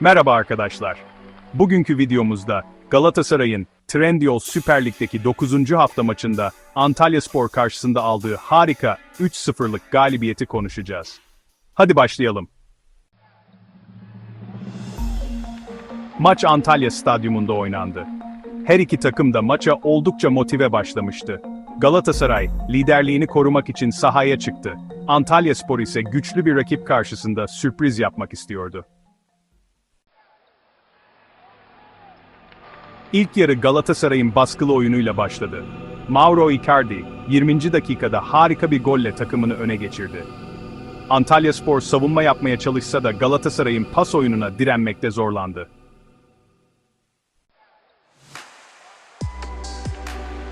Merhaba arkadaşlar. Bugünkü videomuzda Galatasaray'ın Trendyol Süper Lig'deki 9. hafta maçında Antalyaspor karşısında aldığı harika 3-0'lık galibiyeti konuşacağız. Hadi başlayalım. Maç Antalya Stadyumunda oynandı. Her iki takım da maça oldukça motive başlamıştı. Galatasaray, liderliğini korumak için sahaya çıktı. Antalyaspor ise güçlü bir rakip karşısında sürpriz yapmak istiyordu. İlk yarı Galatasaray'ın baskılı oyunuyla başladı. Mauro Icardi, 20. dakikada harika bir golle takımını öne geçirdi. Antalyaspor savunma yapmaya çalışsa da Galatasaray'ın pas oyununa direnmekte zorlandı.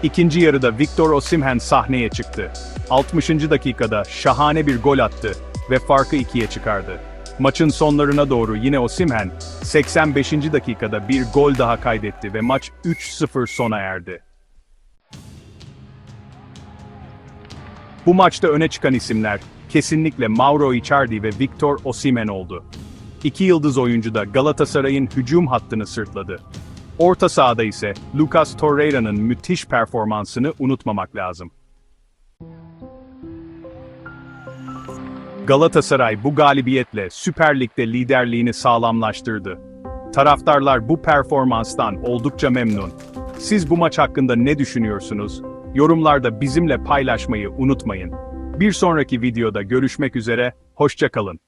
İkinci yarıda Victor Osimhen sahneye çıktı. 60. dakikada şahane bir gol attı ve farkı ikiye çıkardı. Maçın sonlarına doğru yine Osimhen, 85. dakikada bir gol daha kaydetti ve maç 3-0 sona erdi. Bu maçta öne çıkan isimler kesinlikle Mauro Icardi ve Victor Osimhen oldu. İki yıldız oyuncu da Galatasaray'ın hücum hattını sırtladı. Orta sahada ise Lucas Torreira'nın müthiş performansını unutmamak lazım. Galatasaray bu galibiyetle Süper Lig'de liderliğini sağlamlaştırdı. Taraftarlar bu performanstan oldukça memnun. Siz bu maç hakkında ne düşünüyorsunuz? Yorumlarda bizimle paylaşmayı unutmayın. Bir sonraki videoda görüşmek üzere, hoşça kalın.